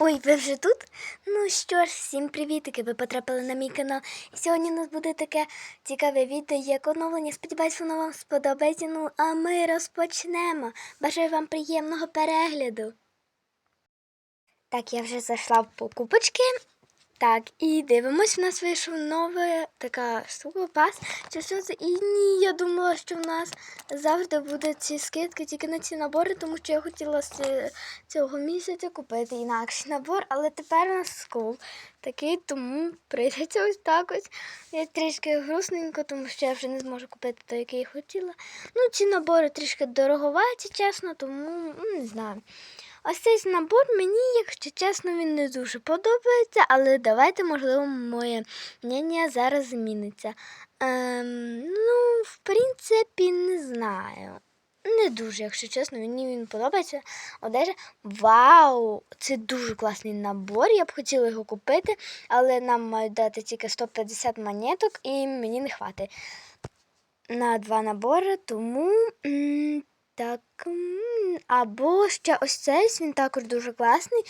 Ой, ви вже тут? Ну що ж, всім привітики! Ви потрапили на мій канал. І сьогодні у нас буде таке цікаве відео, як оновлення. Сподіваюсь, воно вам сподобається. Ну, а ми розпочнемо. Бажаю вам приємного перегляду. Так, я вже зайшла в покупочки. Так, і дивимось, у нас вийшов нова така штука, пас. Чи що? І ні, я думала, що в нас завжди будуть ці скидки тільки на ці набори, тому що я хотіла цього місяця купити інакший набор, але тепер у нас скул такий, тому прийдеться ось так ось. Я трішки грустненько, тому що я вже не зможу купити той, який я хотіла. Ну, ці набори трішки дороговаті, чесно, тому ну, не знаю. Ось цей набор мені, якщо чесно, він не дуже подобається, але давайте, можливо, моє мнення зараз зміниться. Ем, ну, в принципі, не знаю. Не дуже, якщо чесно, мені він подобається. Одежа. Вау! Це дуже класний набор. Я б хотіла його купити, але нам мають дати тільки 150 монеток і мені не хватить на два набори, тому так. Або ще ось цей, він також дуже класний.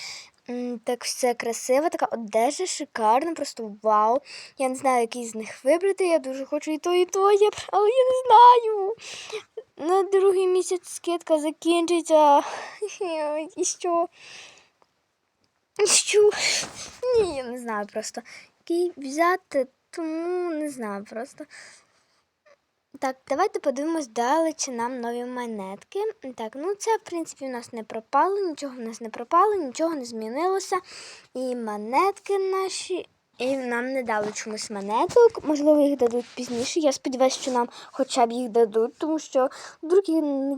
Так все красиво, така одежа, шикарна, просто вау. Я не знаю, який з них вибрати. Я дуже хочу і то, і то, але я не знаю. На другий місяць скидка закінчиться. І що? І що? Ні, я не знаю просто. Який взяти, тому не знаю просто. Так, давайте подивимось далі, чи нам нові монетки. Так, ну це, в принципі, у нас не пропало, нічого в нас не пропало, нічого не змінилося. І монетки наші. І нам не дали чомусь монеток. Можливо, їх дадуть пізніше. Я сподіваюся, що нам хоча б їх дадуть, тому що вдруг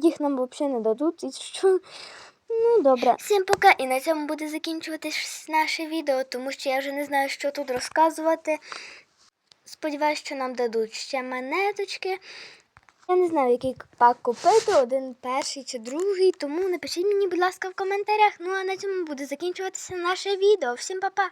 їх нам взагалі не дадуть. І що. Ну, добре. Всім пока. І на цьому буде закінчуватись наше відео, тому що я вже не знаю, що тут розказувати. Сподіваюсь, що нам дадуть ще монеточки. Я не знаю, який пак купити, один перший чи другий, тому напишіть мені, будь ласка, в коментарях. Ну а на цьому буде закінчуватися наше відео. Всім па-па!